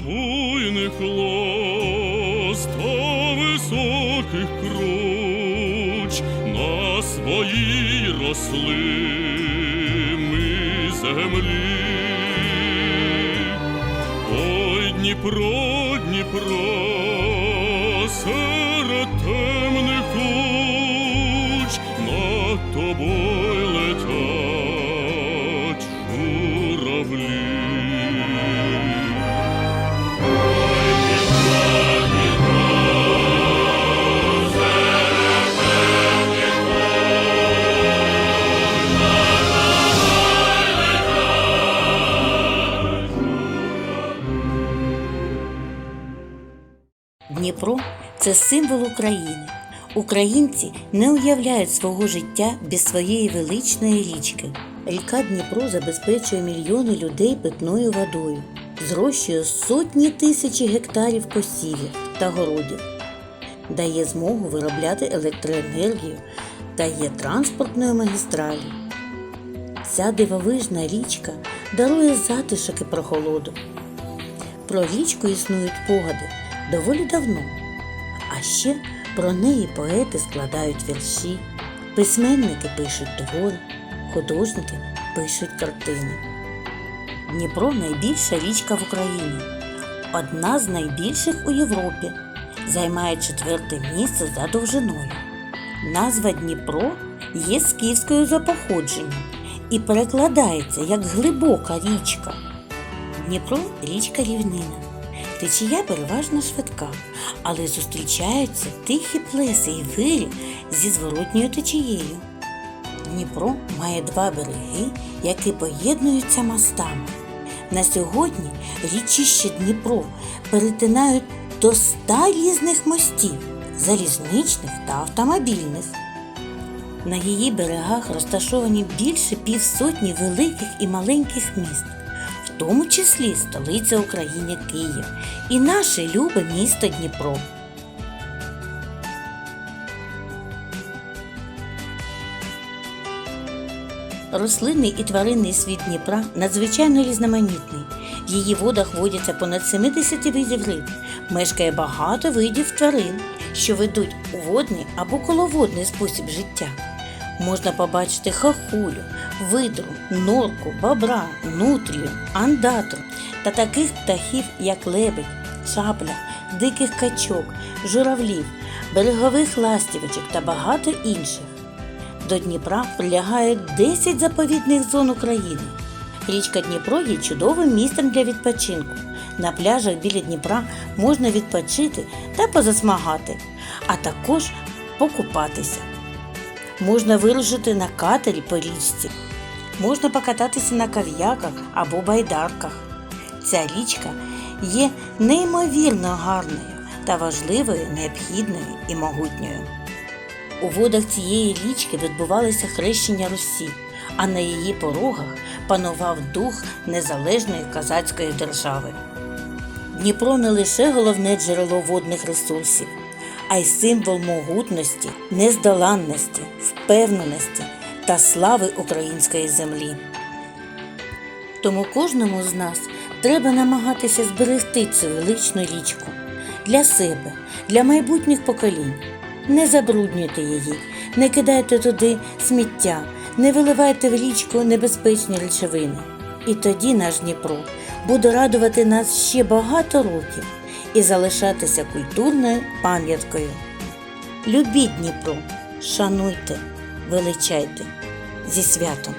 буйних лоз та високих круч на своїй росли ми землі. Ой, Дніпро, Дніпро, серед темних куч над тобою летять Дніпро це символ України. Українці не уявляють свого життя без своєї величної річки. Ріка Дніпро забезпечує мільйони людей питною водою, зрощує сотні тисячі гектарів посівів та городів, дає змогу виробляти електроенергію та є транспортною магістраллю. Ця дивовижна річка дарує затишок і прохолоду. Про річку існують погади доволі давно. А ще про неї поети складають вірші, письменники пишуть твори, художники пишуть картини. Дніпро найбільша річка в Україні, одна з найбільших у Європі, займає четверте місце за довжиною. Назва Дніпро є скіфською за походженням і перекладається як глибока річка. Дніпро річка рівнина. Течія переважно швидка, але зустрічаються тихі плеси і вирі зі зворотньою течією. Дніпро має два береги, які поєднуються мостами. На сьогодні річище Дніпро перетинають до ста різних мостів залізничних та автомобільних. На її берегах розташовані більше півсотні великих і маленьких міст, тому числі столиця України Київ і наше любе місто Дніпро. Рослинний і тваринний світ Дніпра надзвичайно різноманітний. В її водах водяться понад 70 видів риб, мешкає багато видів тварин, що ведуть у водний або коловодний спосіб життя. Можна побачити хахулю, видру, норку, бобра, нутрію, андатру та таких птахів, як лебедь, чапля, диких качок, журавлів, берегових ластівочок та багато інших. До Дніпра прилягають 10 заповідних зон України. Річка Дніпро є чудовим місцем для відпочинку. На пляжах біля Дніпра можна відпочити та позасмагати, а також покупатися. Можна вирушити на катері по річці, можна покататися на кав'яках або байдарках. Ця річка є неймовірно гарною та важливою, необхідною і могутньою. У водах цієї річки відбувалося хрещення Русі, а на її порогах панував дух незалежної козацької держави. Дніпро не лише головне джерело водних ресурсів, а й символ могутності, нездоланності, впевненості та слави української землі. Тому кожному з нас треба намагатися зберегти цю величну річку для себе, для майбутніх поколінь. Не забруднюйте її, не кидайте туди сміття, не виливайте в річку небезпечні речовини. І тоді наш Дніпро буде радувати нас ще багато років і залишатися культурною пам'яткою. Любіть Дніпро, шануйте, величайте зі святом!